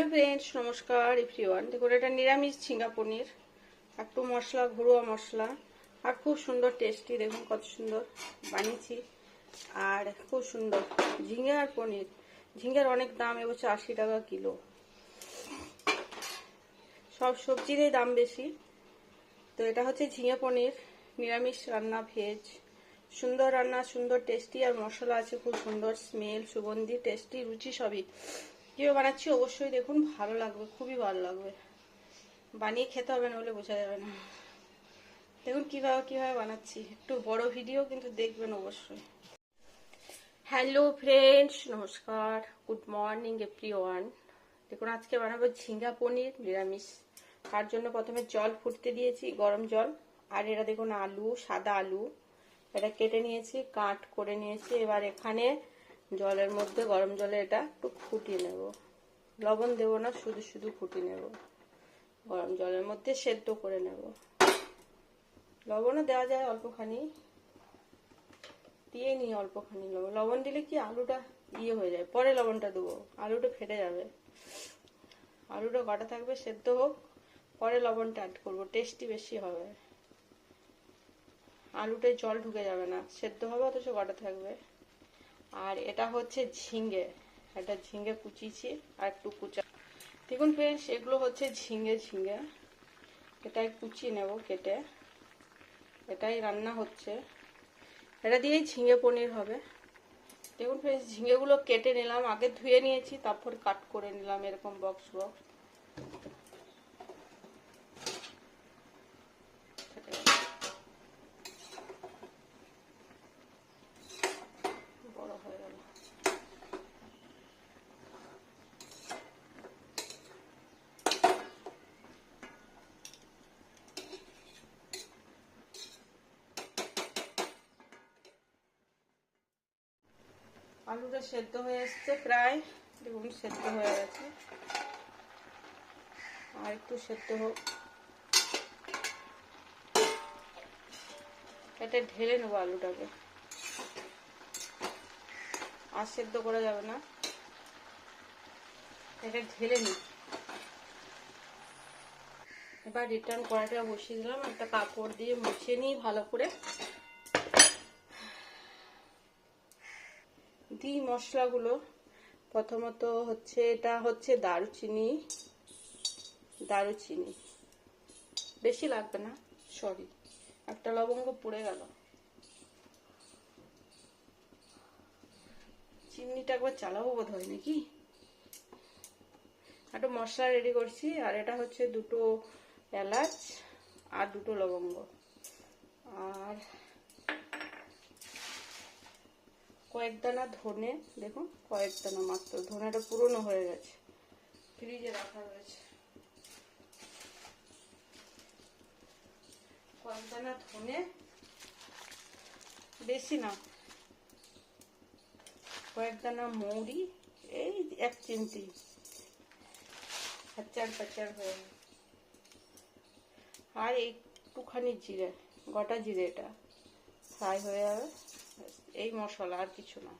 Hello friends, নমস্কার, everyone. দেখুন, এটা নিরামিষ ঝিঙ্গা পনির একটু মশলা, ঘরোয়া মশলা। আর খুব সুন্দর টেস্টি দেখুন কত সুন্দর বানিয়েছি। আর খুব সুন্দর ঝিঙ্গা আর পনির। ঝিঙ্গার অনেক দাম এবছর আশি টাকা কিলো। সব সবজিরই দাম বেশি। তো এটা হচ্ছে ঝিঙে পনির, নিরামিষ রান্না, ভেজ। সুন্দর রান্না, সুন্দর টেস্টি আর মশলা আছে, খুব সুন্দর স্মেল সুগন্ধি টেস্টি রুচি সবই। কীভাবে বানাচ্ছি, অবশ্যই দেখুন, ভালো লাগবে, খুবই ভালো লাগবে। বানিয়ে খেতে হবে না বলে বোঝা যাবে না। দেখুন কীভাবে কীভাবে বানাচ্ছি। একটু বড় ভিডিও, কিন্তু দেখবেন অবশ্যই। হ্যালো ফ্রেন্ডস, নমস্কার। গুড মর্নিং এভরি ওয়ান দেখুন, আজকে বানাবো ঝিঙ্গা পনির, নিরামিষ। তার জন্য প্রথমে জল ফুটতে দিয়েছি, গরম জল। আর এটা দেখুন, আলু, সাদা আলু। এটা কেটে নিয়েছি, কাট করে নিয়েছি। এবার এখানে জলের মধ্যে, গরম জলে এটা একটু ফুটিয়ে নেব। লবণ দেবো না, শুধু শুধু ফুটিয়ে নেব। গরম জলের মধ্যে সেদ্ধ করে নেব। লবণও দেওয়া যায় অল্পখানি। দিয়ে নিই অল্পখানি লবণ। লবণ দিলে কি আলুটা ইয়ে হয়ে যায়? পরে লবণটা দেবো। আলুটা ফেটে যাবে। আলুটা গোটা থাকবে? সেদ্ধ হোক। পরে লবণটা অ্যাড করব। টেস্টি বেশি হবে। আলুটায় জল ঢুকে যাবে না। সেদ্ধ হবে, অথচ গোটা থাকবে? আর এটা হচ্ছে ঝিঙ্গে এটা ঝিঙ্গে কুচিয়েছি আর একটু কুচা। দেখুন ফ্রেন্ডস এগুলো হচ্ছে ঝিঙ্গে ঝিঙ্গে এটাই কুচিয়ে নেব কেটে। এটাই রান্না হচ্ছে। এটা দিয়েই ঝিঙে পনির হবে। দেখুন ফ্রেন্ডস ঝিঙেগুলো কেটে নিলাম। আগে ধুয়ে নিয়েছি, তারপর কাট করে নিলাম এরকম বক্স বক্স বড় হয়ে গেল আলুটা সেদ্ধ হয়ে এসছে প্রায়, দেখুন, সেদ্ধ হয়ে গেছে। আর একটু সেদ্ধ হোক। এটা ঢেলে নেব আলুটাকে। আর সেদ্ধ করা যাবে না। এটা ঢেলে নি। এবার রিটার্ন কড়াইটা বসিয়ে দিলাম, একটা কাপড় দিয়ে মুছে নিই ভালো করে। দিই মশলাগুলো। প্রথমত হচ্ছে, এটা হচ্ছে দারুচিনি। দারুচিনি। বেশি লাগবে না, সরি। একটা লবঙ্গ পুড়ে গেল। চিমনিটা একবার চালাবো বোধ হয় নাকি? একটা মশলা রেডি করছি, আর এটা হচ্ছে দুটো এলাচ আর দুটো লবঙ্গ। আর কয়েক দানা ধনে দেখুন কয়েক দানা মাত্র ধনেটা পুরনো হয়ে গেছে। ফ্রিজে রাখা রয়েছে। কয়েক দানা ধনে। বেশি না। কয়েক দানা মৌরি এই এক চিমটি। হাচার পাচার হয়ে আর একটুখানি জিরে গোটা জিরে এটা ফ্রাই হয়ে যাবে। এই মশলা আর কিছু না।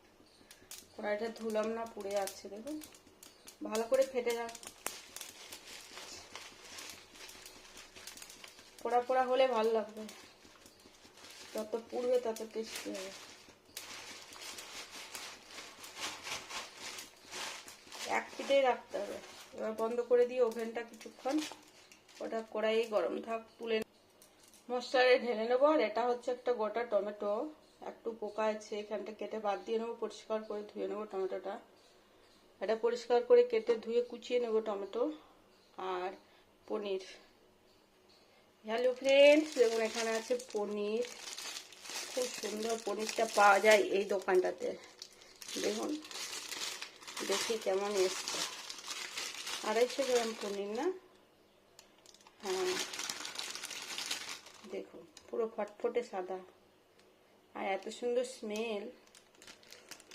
কড়াইটা ধুলাম না, পুড়ে যাচ্ছে দেখুন। ভালো করে ফেটে যাক। পোড়া পোড়া হলে ভালো লাগবে। যত পুড়বে তত টেস্টি হবে। এক পিঠেই রাখতে হবে। এবার বন্ধ করে দিয়ে ওভেনটা কিছুক্ষণ ওটা কড়াই গরম থাক তুলে মশলারে ঢেলে নেব, আর এটা হচ্ছে একটা গোটা টমেটো। একটু পোকা আছে এখানটা কেটে বাদ দিয়ে নেব, পরিষ্কার করে ধুয়ে নেব টমেটোটা। এটা পরিষ্কার করে কেটে ধুয়ে কুচিয়ে নেব টমেটো আর পনির। হ্যালো ফ্রেন্ডস দেখুন এখানে আছে পনির। খুব সুন্দর পনিরটা পাওয়া যায় এই দোকানটাতে। দেখুন, দেখি কেমন এসছে। আড়াইশো গ্রাম পনির না? হ্যাঁ। দেখুন, পুরো ফটফটে সাদা। আর এত সুন্দর স্মেল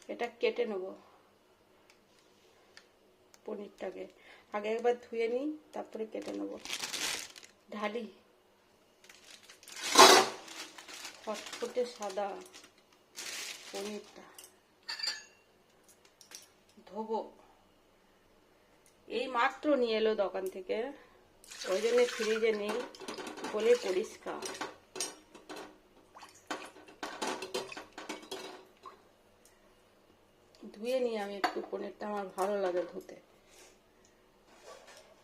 এটা কেটে নেব। পনিরটাকে। আগে একবার ধুয়ে নিই, তারপরে কেটে নেব। ঢালি। ফটফটে সাদা পনিরটা। ধোবো। এই মাত্র নিয়ে এলো দোকান থেকে। ওই জন্য ফ্রিজে নেই বলে পরিষ্কার। ধুয়ে নিই আমি একটু পনিরটা আমার ভালো লাগে ধুতে।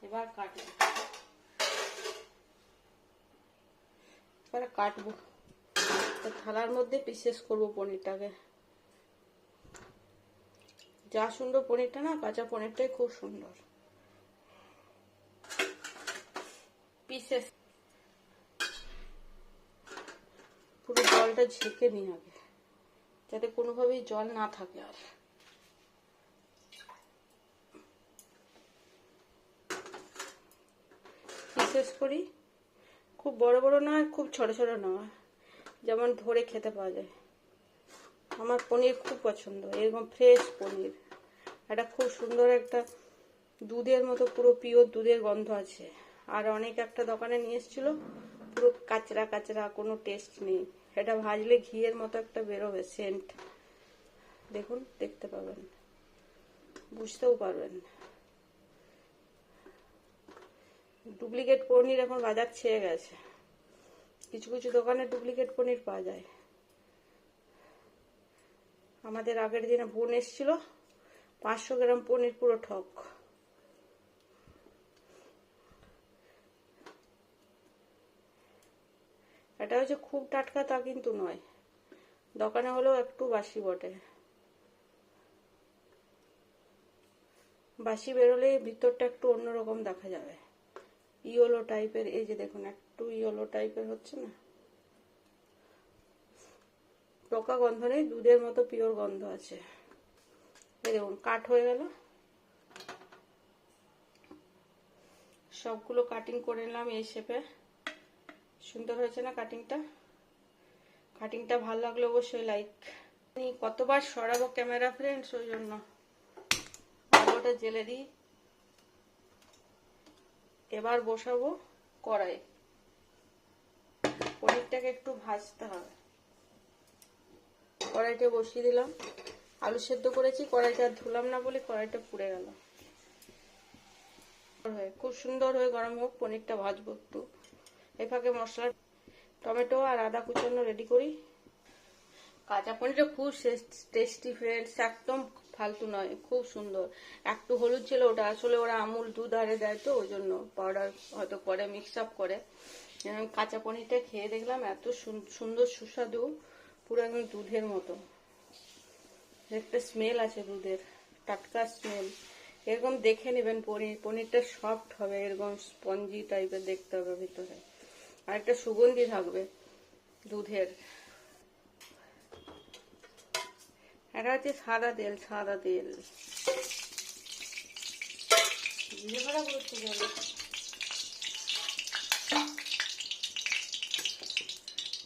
এবার কাটবো। এবার কাটবো। থালার মধ্যে পিসেস করব পনিরটাকে। যা সুন্দর পনিরটা না, কাঁচা পনিরটাই খুব সুন্দর। পিসেস। পুরো জলটা ঝেঁকে নিই আগে, যাতে কোনোভাবেই জল না থাকে আর। বিশেষ করি। খুব বড় বড় নয়, খুব ছোট ছোট নয়। যেমন ধরে খেতে পাওয়া যায়। আমার পনির খুব পছন্দ, এরকম ফ্রেশ পনির। এটা খুব সুন্দর একটা দুধের মতো, পুরো পিওর দুধের গন্ধ আছে। আর অনেক একটা দোকানে নিয়ে এসেছিল, পুরো কাচরা কাচরা, কোনো টেস্ট নেই। এটা ভাজলে ঘিয়ের মতো একটা বেরোবে সেন্ট দেখুন, দেখতে পাবেন। বুঝতেও পারবেন। ডুপ্লিকেট পনির এখন বাজার ছেয়ে গেছে। কিছু কিছু দোকানে ডুপ্লিকেট পনির পাওয়া যায়। আমাদের আগের দিনে বোন এসেছিল, পাঁচশো গ্রাম পনির পুরো ঠক। এটা হচ্ছে খুব টাটকা তা কিন্তু নয়। দোকানে হলেও একটু বাসি বটে। বাসি বেরোলে ভিতরটা একটু অন্যরকম দেখা যাবে। ইয়েলো টাইপের, এই যে দেখুন, একটু ইয়েলো টাইপের হচ্ছে না? পোকা গন্ধ নেই, দুধের মতো পিওর গন্ধ আছে। এই দেখুন, কাট হয়ে গেল। সবগুলো কাটিং করে নিলাম এই শেপে সুন্দর হয়েছে না কাটিংটা কাটিংটা ভালো লাগলে অবশ্যই লাইক কতবার সরাবো ক্যামেরা ফ্রেন্ডস ওই জন্য। আলোটা জেলে দিই এবার বসাবো কড়াই পনিরটাকে একটু ভাজতে হবে। কড়াইটা বসিয়ে দিলাম। আলু সেদ্ধ করেছি, কড়াইটা ধুলাম না বলে কড়াইটা পুড়ে গেল। খুব সুন্দর হয়ে গরম হোক, পনিরটা ভাজবো একটু। এই ফাঁকে মশলা, টমেটো আর আদা কুচানো রেডি করি। কাঁচা পনিরটা খুব টেস্টি ফ্রেন্ডস একদম ফালতু নয়, খুব সুন্দর। একটু হলুদ ছিল, ওটা আসলে ওরা আমুল দুধ আরে দেয় তো, ওই জন্য পাউডার হয়তো করে মিক্স আপ করে। কাঁচা পনিরটা খেয়ে দেখলাম, এত সুন্দর সুস্বাদু, পুরো একদম দুধের মতো। একটা স্মেল আছে দুধের, টাটকা স্মেল এরকম দেখে নেবেন পনির, পনিরটা সফট হবে, এরকম স্পঞ্জি টাইপের দেখতে হবে ভিতরে। আর একটা সুগন্ধি থাকবে দুধের। এটা হচ্ছে সাদা তেল সাদা তেল।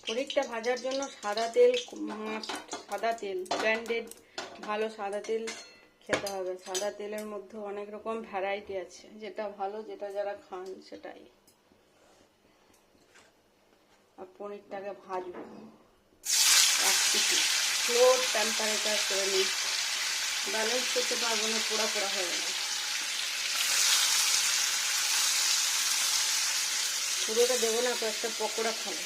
পনিরটা ভাজার জন্য সাদা তেল সাদা তেল ব্র্যান্ডেড ভালো সাদা তেল খেতে হবে। সাদা তেলের মধ্যে অনেক রকম ভ্যারাইটি আছে। যেটা ভালো, যেটা যারা খান সেটাই। আর পনিরটাকে ভাজবো। এক স্লো টেম্পারেচার করে নিই। ব্যালেন্স করতে পারব না, পোড়া পোড়া হয়ে গেল পুরোটা দেবো না, কয়েকটা পকোড়া খাব।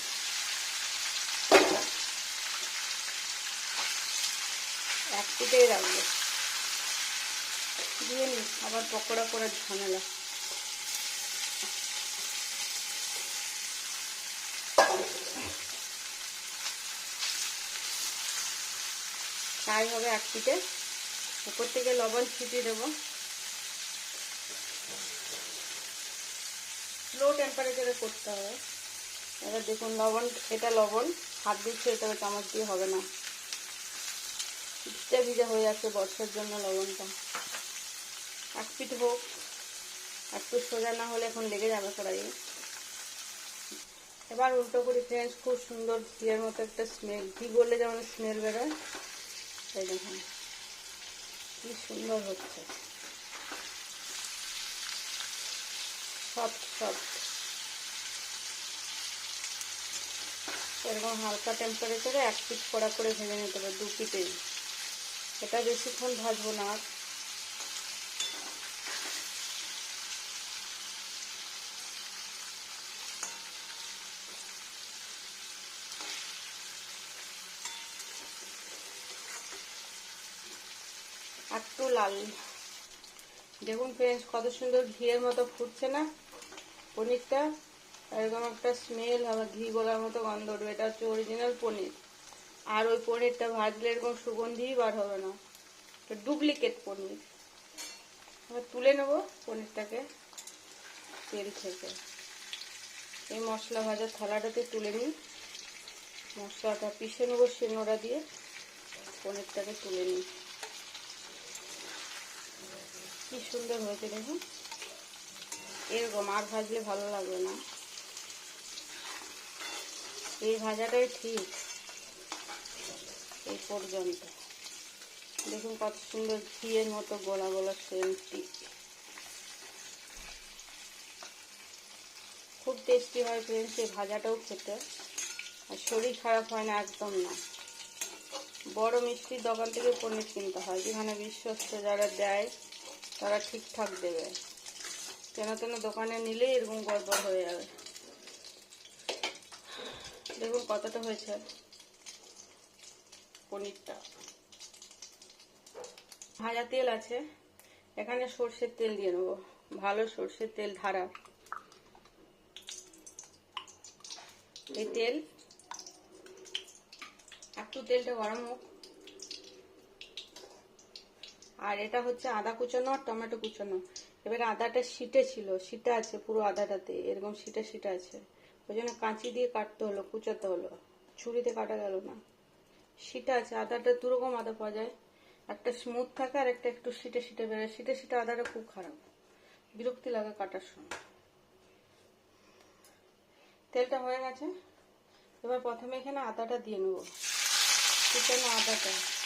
এক পিঠেই রাখব। দিয়ে নি, আবার পকোড়া করার ঝামেলা। তাই হবে এক পিঠে। উপর থেকে লবণ ছিটিয়ে দেবো। লো টেম্পারেচারে করতে হবে। এবার দেখুন লবণ, এটা লবণ, হাত দিচ্ছে এটা চামচ দিয়ে হবে না। ভিজা ভিজা হয়ে যাচ্ছে বর্ষার জন্য লবণটা। এক পিঠ হোক একটু সোজা না হলে এখন লেগে যাবে কড়াইয়ে। এবার উল্টো করি ফ্রেন্ডস খুব সুন্দর ঘিয়ের মতো একটা স্মেল ঘি বললে যেমন স্মেল বেরোয়। এই দেখুন, কি সুন্দর হচ্ছে। সফট সফট এরকম হালকা টেম্পারেচারে এক পিট কড়া করে ভেজে নিতে হবে, দু পিটেই এটা বেশিক্ষণ ভাজবো না লাল। দেখুন ফ্রেন্ডস, কত সুন্দর ঘিয়ের মতো ফুটছে না পনিরটা? এরকম একটা স্মেল হবে, ঘি গোলার মতো গন্ধ উঠবে। এটা হচ্ছে অরিজিনাল পনির। আর ওই পনিরটা ভাজলে এরকম সুগন্ধিই বার হবে না। ডুপ্লিকেট পনির। এবার তুলে নেব পনিরটাকে তেল থেকে। এই মশলা ভাজার থালাটাতে তুলে নিই। মশলাটা পিষে নেব শিলনোড়া দিয়ে। পনিরটাকে তুলে নিই। কি সুন্দর হয়েছে দেখুন। এরকম আর ভাজলে ভালো লাগবে না। এই ভাজাটাই ঠিক এই পর্যন্ত। দেখুন কত সুন্দর ঘিয়ের মতো গোলা গোলা সেন্টটি খুব টেস্টি হয় ফ্রেন্ডস এই ভাজাটাও খেতে। আর শরীর খারাপ হয় না, একদম না। বড় মিষ্টির দোকান থেকে পনির কিনতে হয়, যেখানে বিশ্বস্ত যারা দেয়। তারা ঠিকঠাক দেবে। কেন তেন দোকানে নিলে এরকম গড়বড় হয়ে যাবে। দেখুন কতটা হয়েছে পনিরটা। ভাজা তেল আছে, এখানে সর্ষের তেল দিয়ে নেব। ভালো সর্ষের তেল ধারা। এই তেল, একটু তেলটা গরম হোক। আর এটা হচ্ছে আদা কুচানো আর টমেটো কুচানো। এবারে আদাটা শিটে ছিল, শিটে আছে পুরো আদাটাতে, এরকম শিটে শিটে আছে। ওই জন্য কাঁচি দিয়ে কাটতে হলো, কুচাতে হলো। ছুরিতে কাটা গেল না। শিটে আছে, আদাটা দুরকম আদা পাওয়া যায়। একটা স্মুথ থাকে আর একটা একটু শিটে শিটে বেরোয়। শিটে শিটে আদাটা খুব খারাপ। বিরক্তি লাগে কাটার সময়। তেলটা হয়ে গেছে। এবার প্রথমে এখানে আদাটা দিয়ে নেব। কুচানো আদাটা।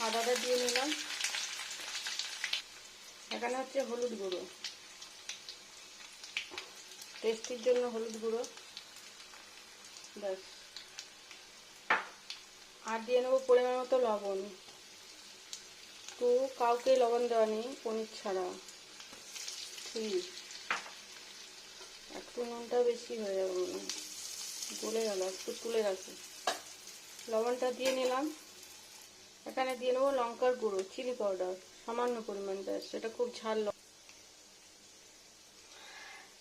আদাটা দিয়ে নিলাম। এখানে হচ্ছে হলুদ গুঁড়ো। টেস্টির জন্য হলুদ গুঁড়ো। ব্যাস। আর দিয়ে নেব পরিমাণ মতো লবণ। তো কাউকে লবণ দেওয়া নেই, পনির ছাড়া। ঠিক একটু নুনটা বেশি হয়ে যাবে। গলে গেল, একটু তুলে রাখি। লবণটা দিয়ে নিলাম। এখানে দিয়ে নেব লঙ্কার গুঁড়ো চিলি পাউডার সামান্য পরিমাণ ব্যাস, সেটা খুব ঝাল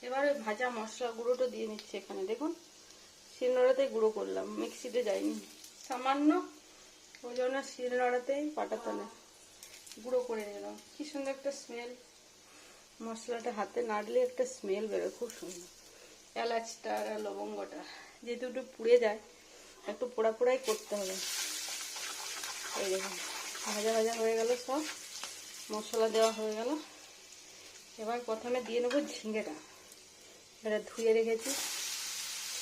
এবারে ভাজা মশলা গুঁড়োটা দিয়ে নিচ্ছে এখানে, দেখুন। শিলনোড়াতে গুঁড়ো করলাম, মিক্সিতে যায়নি। সামান্য, ওই জন্য শিলনোড়াতেই না। গুঁড়ো করে নিলাম। কি সুন্দর একটা স্মেল মশলাটা হাতে নাড়লে একটা স্মেল বেরোয়, খুব সুন্দর। এলাচটা আর লবঙ্গটা, যেহেতু একটু পুড়ে যায়, একটু পোড়া পোড়াই করতে হবে। এই দেখুন, ভাজা ভাজা হয়ে গেল সব, মশলা দেওয়া হয়ে গেল। এবার প্রথমে দিয়ে নেব ঝিঙেটা। এটা ধুয়ে রেখেছি।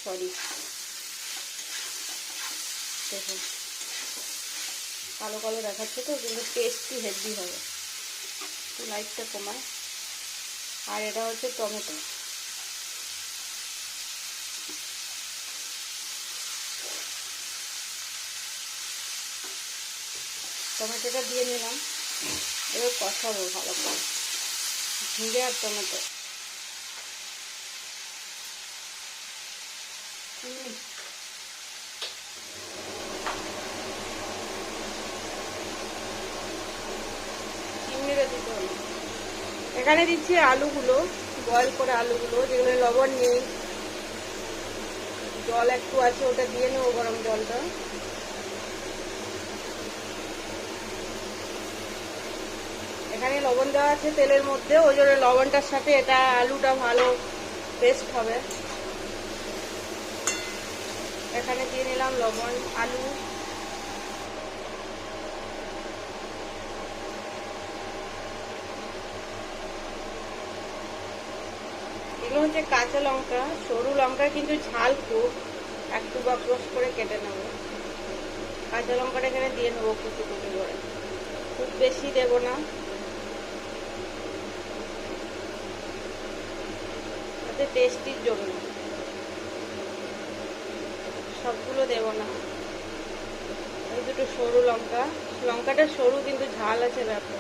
সরি দেখুন। কালো কালো দেখাচ্ছে তো, কিন্তু টেস্টি হেলদি হবে। লাইটটা কমায়। আর এটা হচ্ছে টমেটো। টমেটোটা দিয়ে নিলাম। এবার কষাবো ভালো করে। ঝিঙে আর টমেটো। এখানে দিচ্ছি আলুগুলো বয়েল করে আলুগুলো যেগুলো লবণ নেই। জল একটু আছে ওটা দিয়ে নেব গরম জলটা। এখানে লবণ দেওয়া আছে তেলের মধ্যে, ওই জন্য লবণটার সাথে এটা আলুটা ভালো পেস্ট হবে। এখানে দিয়ে নিলাম লবণ, আলু। এগুলো হচ্ছে কাঁচা লঙ্কা, সরু লঙ্কা কিন্তু ঝাল খুব। একটু বা ক্রস করে কেটে নেব। কাঁচা লঙ্কাটা এখানে দিয়ে নেব কুচি কুচি করে। খুব বেশি দেবো না। যাতে টেস্টির জন্য সবগুলো দেবো না। এই দুটো সরু লঙ্কা। লঙ্কাটা সরু কিন্তু ঝাল আছে ব্যাপার।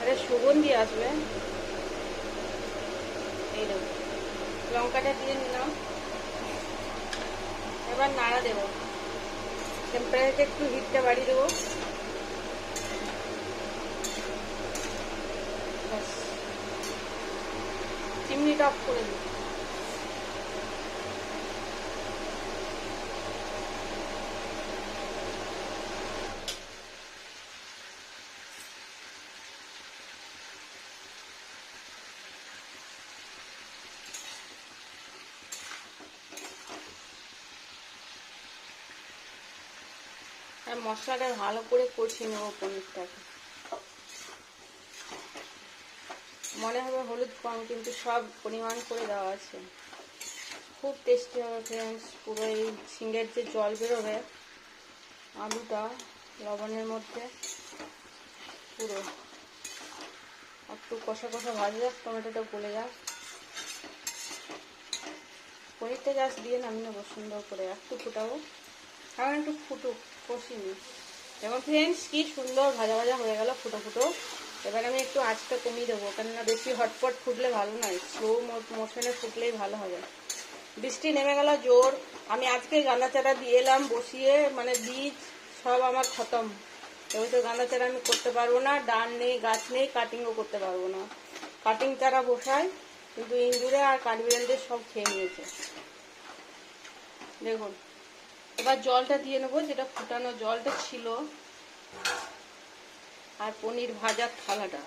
আরে সুগন্ধি আসবে। এই লঙ্কাটা দিয়ে নিলাম। এবার নাড়া দেবো। টেম্পারেচার একটু হিটটা বাড়িয়ে দেবো ব্যাস। চিমনিটা অফ করে দেবো আর মশলাটা ভালো করে কষিয়ে নেব পনিরটাকে। মনে হবে হলুদ কম, কিন্তু সব পরিমাণ করে দেওয়া আছে। খুব টেস্টি হবে ফ্রেন্ডস পুরো এই ঝিঙ্গের যে জল বেরোবে, আলুটা লবণের মধ্যে পুরো। একটু কষা কষা ভাজা যাক, টমেটোটা গলে যাক। পনিরটা জাস্ট দিয়ে নামিয়ে নেব সুন্দর করে। একটু ফুটাবো। এখন একটু ফুটুক, কষিনি। এবং ফ্রেন্ডস কি সুন্দর ভাজা ভাজা হয়ে গেল, ফুটো ফুটো। এবার আমি একটু আঁচটা কমিয়ে দেবো, কেননা বেশি হটপট ফুটলে ভালো নয়। স্লো মোশনে ফুটলেই ভালো হবে বৃষ্টি নেমে গেল জোর। আমি আজকে গাঁদা চারা দিয়ে এলাম, বসিয়ে মানে বীজ সব আমার খতম। এবার তো গাঁদা চারা আমি করতে পারব না ডান নেই, গাছ নেই কাটিংও করতে পারব না। কাটিং চারা বসায় কিন্তু ইন্দুরে আর কাঠবিড়ালদের সব খেয়ে নিয়েছে। দেখুন, এবার জলটা দিয়ে নেব, যেটা ফুটানো জলটা ছিল। আর পনির ভাজার থালাটা।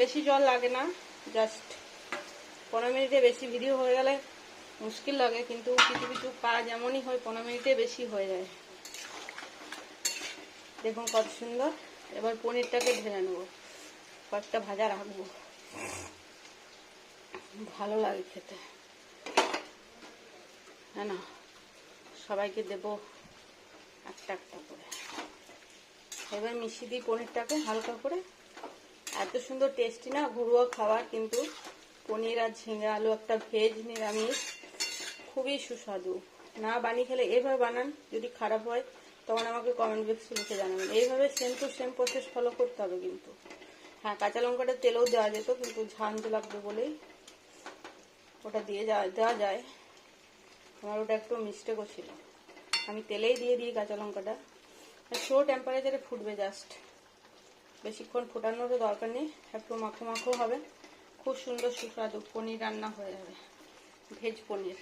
বেশি জল লাগে না জাস্ট পনেরো মিনিটে বেশি ভিডিও হয়ে গেলে মুশকিল লাগে, কিন্তু কিছু কিছু কাজ এমনই হয়, পনেরো মিনিটে বেশি হয়ে যায়। দেখুন কত সুন্দর। এবার পনিরটাকে ঢেলে নেব। কয়েকটা ভাজা রাখব। ভালো লাগে খেতে। হ্যাঁ না? সবাইকে দেব একটা একটা করে। এবার মিশিয়ে দিই পনিরটাকে হালকা করে। এত সুন্দর টেস্টি না, ঘরোয়া খাবার কিন্তু। পনির আর ঝিঙে আলু একটা ভেজ নিরামিষ, খুবই সুস্বাদু। না বানিয়ে খেলে এইভাবে বানান, যদি খারাপ হয়, তখন আমাকে কমেন্ট বক্সে লিখে জানাবেন। এইভাবে same to same process follow করতে হবে কিন্তু। হ্যাঁ কাঁচা লঙ্কাটা তেলেও দেওয়া যেত, কিন্তু ঝাঞ্জ লাগবে বলেই ওটা দিয়ে দেওয়া যায়। আমার ওটা একটু মিস্টেকও ছিল। আমি তেলেই দিয়ে দিই কাঁচা লঙ্কাটা। স্লো টেম্পারেচারে ফুটবে জাস্ট বেশিক্ষণ ফোটানোরও দরকার নেই, একটু মাখো মাখো হবে। খুব সুন্দর সুস্বাদু পনির রান্না হয়ে যাবে, ভেজ পনির।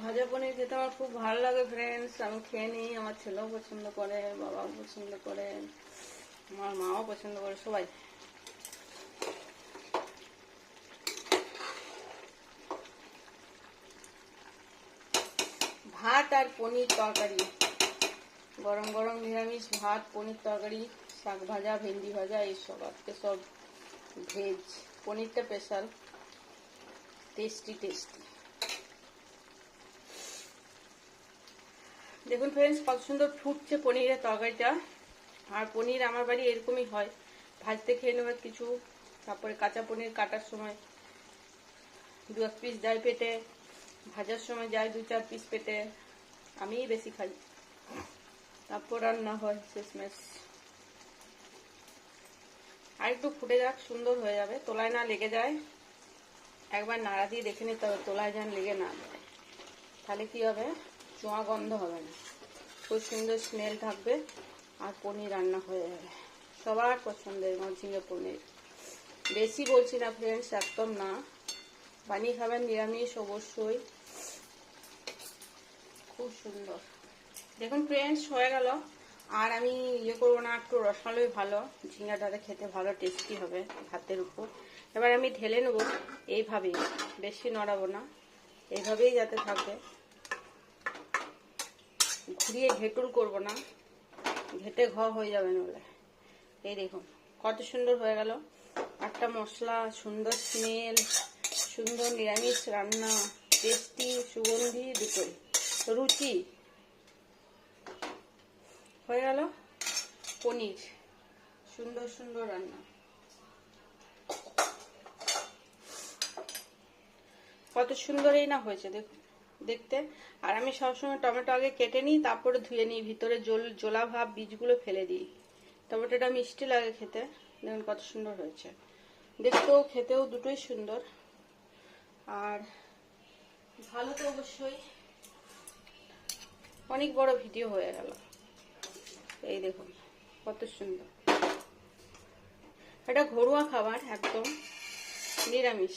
ভাজা পনির খেতে আমার খুব ভালো লাগে ফ্রেন্ডস আমি খেয়ে নিই, আমার ছেলেও পছন্দ করে, বাবাও পছন্দ করে, আমার মাও পছন্দ করে, সবাই। ভাত আর পনির তরকারি। গরম গরম নিরামিষ ভাত, পনির তরকারি, শাক ভাজা, ভেন্ডি ভাজা এইসব আজকে সব ভেজ। পনিরটা স্পেশাল। Tasty tasty. দেখুন ফ্রেন্ডস কত সুন্দর ফুটছে পনিরের তরকারিটা। আর পনির আমার বাড়ি এরকমই হয়। ভাজতে খেয়ে নেবার কিছু। তারপরে কাঁচা পনির কাটার সময় দু এক পিস যায় পেটে, ভাজার সময় যায় দু চার পিস পেটে। আমিই বেশি খাই। তারপর রান্না হয়, শেষমেশ। আর একটু ফুটে যাক, সুন্দর হয়ে যাবে। তোলায় না লেগে যায়। একবার নাড়া দিয়ে দেখে নিতে হবে, তোলায় যেন লেগে না যায়। তাহলে কি হবে? চোঁয়া গন্ধ হবে না। খুব সুন্দর স্মেল থাকবে আর পনির রান্না হয়ে যাবে। সবার পছন্দের মরঝিঙে পনির। বেশি বলছি না ফ্রেন্ডস একদম না। বানিয়ে খাবেন নিরামিষ অবশ্যই। খুব সুন্দর। দেখুন ফ্রেন্ডস হয়ে গেল। আর আমি ইয়ে করব না, একটু রসালোই ভালো। ঝিঙ্গাটাতে খেতে ভালো টেস্টি হবে ভাতের উপর। এবার আমি ঢেলে নেব, এইভাবেই। বেশি নড়াবো না। এইভাবেই যাতে থাকে। ঘুরিয়ে ঘেটুল করব না। ঘেটে ঘ হয়ে যাবে নলে এই দেখুন, কত সুন্দর হয়ে গেল। একটা মশলা, সুন্দর স্মেল সুন্দর নিরামিষ রান্না টেস্টি সুগন্ধি, দুটোই। রুচি? হয়ে গেল পনির। সুন্দর সুন্দর রান্না। কত সুন্দরই না হয়েছে দেখুন দেখতে। আর আমি সবসময় টমেটো আগে কেটে নিই, তারপরে ধুয়ে নিই, ভিতরে জল, জোলা ভাব, বীজগুলো ফেলে দিই। টমেটোটা মিষ্টি লাগে খেতে, দেখুন কত সুন্দর হয়েছে। দেখতেও, খেতেও দুটোই সুন্দর। আর ভালো তো অবশ্যই অনেক বড় ভিডিও হয়ে গেল। এই দেখুন কত সুন্দর। এটা ঘরোয়া খাবার একদম নিরামিষ।